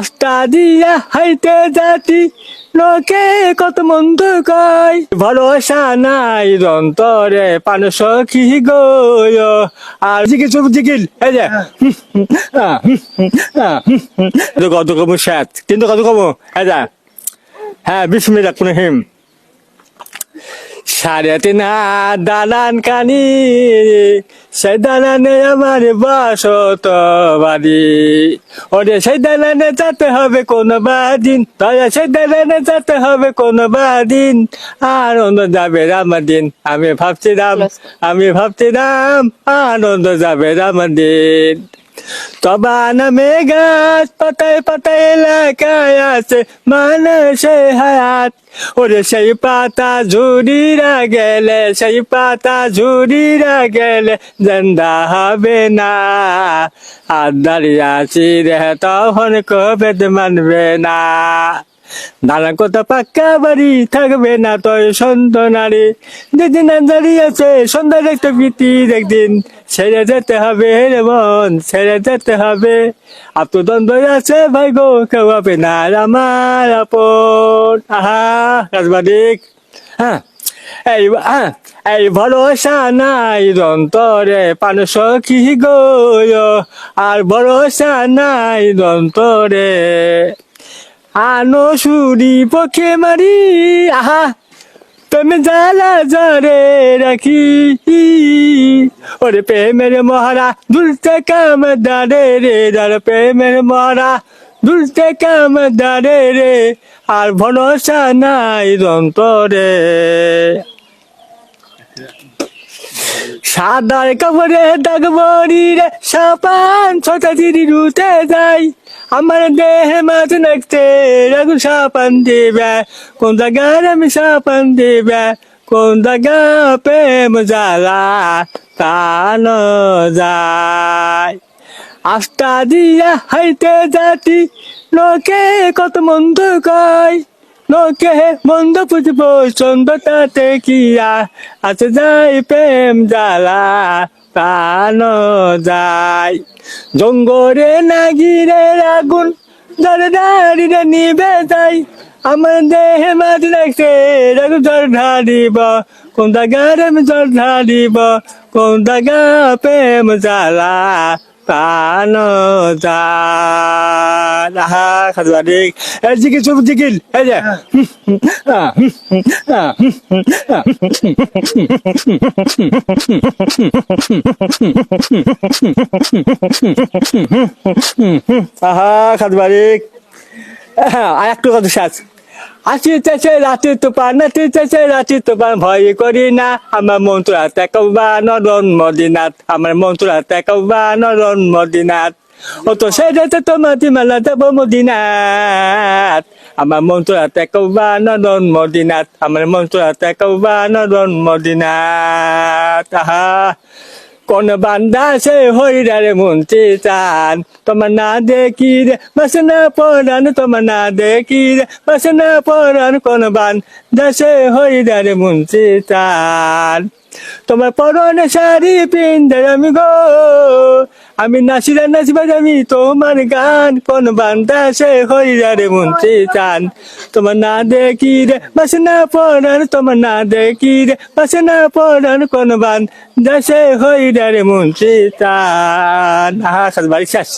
আস্তা দিয়া হাইতে যাতি লোকে কত মন্দ কয়। ভরসা নাই দন্তরে পান সখী গয়। আর জিকিল সব জিকিল এই যে। কত কম সাত কিন্তু কত কম এই যা। হ্যাঁ বিসমিল্লাহ কোন হিম সাড়ে তিন হাত দালান কানি সেই দালানে আমার বাসত বাড়ি। ওরে সেই দালানে যেতে হবে কোনো বাদিন দয়া সেই দালানে যেতে হবে কোনো বাদিন। আনন্দ যাবে আমার দিন আমি ভাবছিলাম আমি ভাবছিলাম আনন্দ যাবে আমার দিন। তবা নামে গাছ পাতায় পাতায় এলাকায় আছে মানুষে হায়াত। ওরে সেই পাতা ঝুড়িরা গেলে, সেই পাতা ঝুড়িরা গেলে জেন্দা হবে না। আর দাঁড়িয়ে আছি রে তখন কবে মানবে না। নানা কথা পাক্কা বাড়ি থাকবে না সন্ত নারী যেদিন দাঁড়িয়েছে সন্ধ্যার একটা প্রীতির একদিন ছেড়ে যেতে হবে রে মন ছেড়ে যেতে হবে আত্মদ্বন্দ্ব আছে ভাই গো কেউ হবে না আমার আপন আহা রাজবাদিক হ্যাঁ এই এই ভরসা নাই দন্তরে পান সখী গো আর ভরসা নাই দন্তরে আনো সুরি পক্ষে মারি, আহা, তুমি জ্বালা জরে রাখি। ওরে প্রেমের মহারা, দুলতে কাম দাঁড়ে রে দাঁড় প্রেমের মহারা, দুলতে কাম দাঁড়ে রে, আর ভরসা নাই দন্তরে সাদার কাপড়ে দাগ বড়ি রে সাপান ছটা চিরি রুতে যাই আমার দেহে মাছ নাকতে রাগু সাপান দিবে। কোন জায়গার আমি সাপান দিবে? কোন জায়গা প্রেম জ্বালা কান যায়। আস্তা দিয়া হাইতে যাতি, লোকে কত মন্দ কয়। লোকে মন্দ পুজব চন্দ্রটাতে কিয়া আছে যাই প্রেম জ্বালা, প্রাণ যায়। জঙ্গরে নাগিরে আগুন যারে দাঁড়িয়ে নিবে যাই আমার দেহে মাঝ রাখছে রাগু জল ঢালিব কোন আমি জল ঢালিব কোন জায়গা প্রেম জ্বালা। খাদু জিকিল সব জিকিল এই যে। আহা খাদু আদিক আর একটু কথা শেষ আসিতেছে রাতে তুফান আসিতেছে রাতে তুফান, ভয় করি না। আমার মন্ত্র হাতে কৌবা নরন মদিনাথ। আমার মন্ত্র হাতে কৌবা নরন মদিনাথ। ও তো সেটাতে তোমার দিমালা দেব মদিনাথ। আমার মন্ত্র হাতে কৌবা নরন মদিনাথ। আমার মন্ত্র হাতে কৌবা নরন মদিনাথ। আহা। কোন বান্দা সে হইরারে মন্ত্রী চান। তোমার না দেখি রে বাসনা পরান তোমার না দেখি রে বাসনা পরান কোন বান্দা সে হইরারে মন্ত্রী চান। তোমার পরনে শাড়ি পিন্ধে আমি গো আমি নাচিরা নাচিবা আমি তোমার গান কোন বান্দা সে হইরারে মন্ত্রী চান। তোমার না দেখি রে বাসনা পড়ার, তোমার না দেখি রে বাসনা পড়ার কোন বান্দা সে হই হইরারে মন্ত্রী চান। আহা সাত বাড়ি শেষ।